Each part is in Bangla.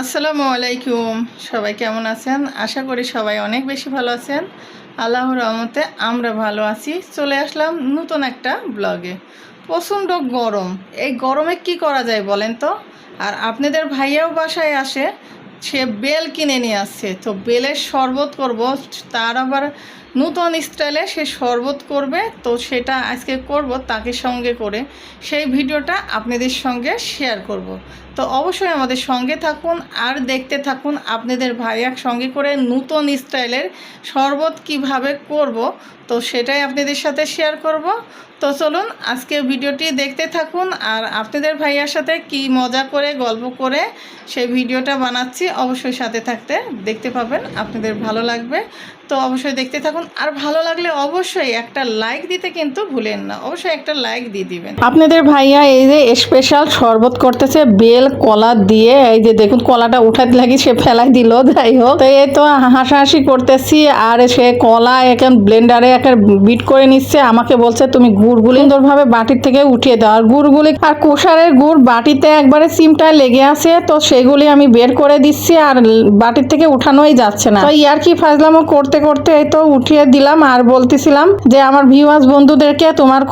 আসসালামু আলাইকুম। সবাই কেমন আছেন? আশা করি সবাই অনেক বেশি ভালো আছেন। আল্লাহ রহমতে আমরা ভালো আছি। চলে আসলাম নতুন একটা ব্লগে। প্রচণ্ড গরম। এই গরমে কি করা যায় বলেন তো? আর আপনাদের ভাইয়াও বাসায় আসে। সে বেল কিনে নিয়ে আসছে। তো বেলের শরবত করব, তার আবার নূতন স্টাইলে সে শরবত করবে। তো সেটা আজকে করব তাকে সঙ্গে করে। সেই ভিডিওটা আপনাদের সঙ্গে শেয়ার করব। তো অবশ্যই আমাদের সঙ্গে থাকুন আর দেখতে থাকুন আপনাদের ভাইয়ার সঙ্গে করে নূতন স্টাইলের শরবত কীভাবে করব। তো সেটাই আপনাদের সাথে শেয়ার করব। তো চলুন আজকে ভিডিওটি দেখতে থাকুন আর আপনাদের ভাইয়ার সাথে কি মজা করে, গল্প করে সেই ভিডিওটা বানাচ্ছি। অবশ্যই সাথে থাকতে দেখতে পাবেন। আপনাদের ভালো লাগবে। তো অবশ্যই দেখতে থাকুন। আর ভালো লাগলে অবশ্যই একটা লাইক দিতে কিন্তু ভুলেন না। অবশ্যই একটা লাইক দিয়ে দিবেন। আপনাদের ভাইয়া এই যে স্পেশাল শরবত করতেছে, বেল, কলা দিয়ে, এই যে দেখুন কলাটা উঠাতে লাগি, সে ফেলাই দিল, যাই হোক। তো এই তো হাসাহাসি করতেছি, আর সে কলা এখন ব্লেন্ডারে একটা বিট করে নিচ্ছে, আমাকে বলছে, তুমি গুড়গুলি সুন্দরভাবে বাটির থেকে উঠিয়ে দাও। আর গুড়গুলি, আর কুষারের গুড় বাটিতে একবারে সিমটায় লেগে আছে, তো সেগুলি আমি বের করে দিচ্ছি, আর বাটির থেকে উঠানোই যাচ্ছে না। তো ইয়ার কি ফাজলামো করতে করতে এই তো উঠিয়ে দিলাম আর বলতেছিলাম যে আমার ভিউয়ার্স বন্ধুদেরকে তোমার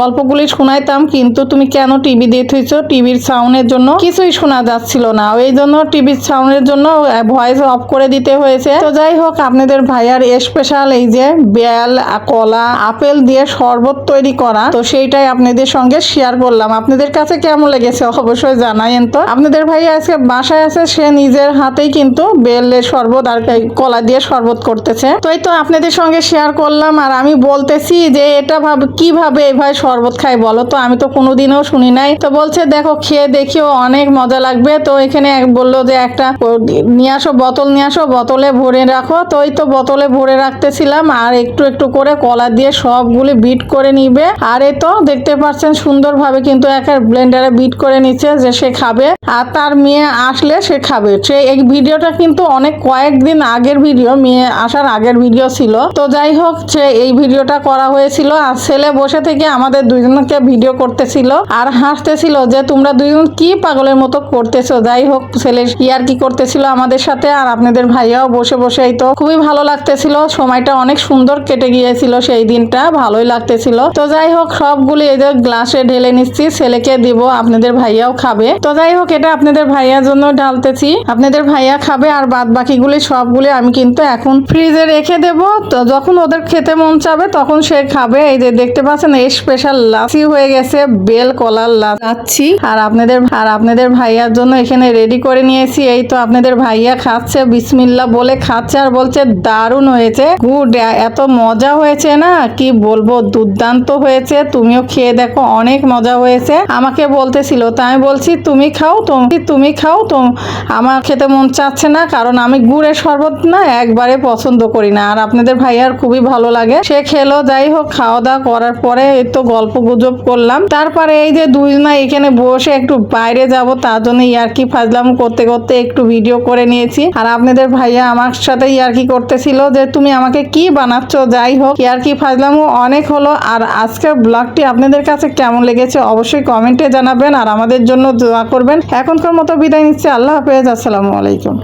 গল্পগুলি শোনাইতাম, কিন্তু তুমি কেন টিভি দিয়ে থইছো? টিভির সাউন্ডের জন্য কিছুই শোনা যাচ্ছিল না। এই জন্য টিভির সাউন্ডের জন্য ভয়েস অফ করে দিতে হয়েছে। তো যাই হোক, আপনাদের ভাইয়ার স্পেশাল এই যে বেল কলা, আপেল দিয়ে শরবত তৈরি করা, তো সেইটাই আপনাদের সঙ্গে শেয়ার করলাম। আপনাদের কাছে কেমন লেগেছে অবশ্যই জানাইন তো। আপনাদের ভাই আজকে বাসায় আছে, সে নিজের হাতেই কিন্তু বেলের শরবত আর কলা দিয়ে শরবত করতেছে। তো এই তো আপনাদের সঙ্গে শেয়ার করলাম আর আমি বলতেছি যে এটা ভাবে, কীভাবে এভাবে শরবত খাই বলো তো? আমি তো কোনোদিনও শুনি নাই। তো বলছে, দেখো, খেয়ে দেখিও অনেক মজা লাগবে। তো এখানে এক বলল যে, একটা নিয়ে আসো, বোতল নিয়ে আসো, বোতলে ভরে রাখো। তো এই তো বোতলে ভরে রাখতেছিলাম আর একটু একটু করে কলা দিয়ে সবগুলি বিট করে নিবে। আর এই তো দেখতে পাচ্ছেন সুন্দরভাবে কিন্তু একটা ব্লেন্ডারে বিট করে নিচ্ছে যে, সে খাবে। আর তার মেয়ে আসলে সে খাবে। সে এই ভিডিওটা কিন্তু অনেক কয়েকদিন আগের ভিডিও, মেয়ে আসার আগের ভিডিও ছিল। তো যাই হোক, সে এই ভিডিওটা করা হয়েছিল আর ছেলে বসে থেকে আমাদের দুজনকে ভিডিও করতেছিল আর হাসতেছিল যে তোমরা দুজন কি পাগলের মতো করতেছো? যাই হোক ছেলে ইয়ার কি করতেছিল আমাদের সাথে আর আপনাদের ভাইয়াও বসে বসে তো খুবই ভালো লাগতেছিল। সময়টা অনেক সুন্দর কেটে গিয়েছিল সেই দিনটা, ভালোই লাগতেছিল। তো যাই হোক, সবগুলি এই যে গ্লাসে ঢেলে নিচ্ছি, ছেলেকে দিব, আপনাদের ভাইয়াও খাবে। তো যাই হোক, এটা আপনাদের ভাইয়ার জন্য ঢালতেছি। আপনাদের ভাইয়া খাবে আর বাদ বাকিগুলি সবগুলি আমি কিন্তু এখন ফ্রিজে রেখে দেব। তো যখন ওদের খেতে মন চাবে, তখন সে খাবে। এই যে দেখতে পাচ্ছেন, এই স্পেশাল লাচি হয়ে গেছে, বেল কলার লাচ্ছি। আর আপনাদের আর আপনাদের ভাইয়ার জন্য এখানে রেডি করে নিয়েছি। এই তো আপনাদের ভাইয়া খাচ্ছে বিসমিল্লা বলে খাচ্ছে আর বলছে, দারুণ হয়েছে। গুড এত মজা হয়েছে না? কি বলব, দুর্দান্ত হয়েছে। তুমিও খেয়ে দেখো, অনেক মজা হয়েছে। আমাকে বলতেছিল তাই আমি বলছি, তুমি খাও, তুমি তুমি খাও তো আমার খেতে মন চাচ্ছে না, কারণ আমি গুড়ের শরবত না, একবারে পছন্দ করি না। আর আপনাদের ভাইয়ার খুবই ভালো লাগে। সে খেলো, যাই হোক খাওয়া দাওয়া করার পরে এই তো গল্প গুজব করলাম। তারপরে এই যে দুইজনা এখানে বসে একটু বাইরে যাব, তার জন্য ইয়ার্কি ফাজলাম করতে করতে একটু ভিডিও করে নিয়েছি। আর আপনাদের ভাইয়া আমার সাথে ইয়ার্কি করতেছিল যে, তুমি আমাকে কি বানাচ্ছ? যাই হোক, ইয়ার্কি ফাজলামও অনেক হলো। আর আজকের ব্লগটি আপনাদের কাছে কেমন লেগেছে অবশ্যই কমেন্টে জানাবেন। আর আমাদের জন্য দোয়া করবেন। এখনকার মতো বিদায় নিচ্ছি। আল্লাহ হাফেজ। আসসালামু আলাইকুম।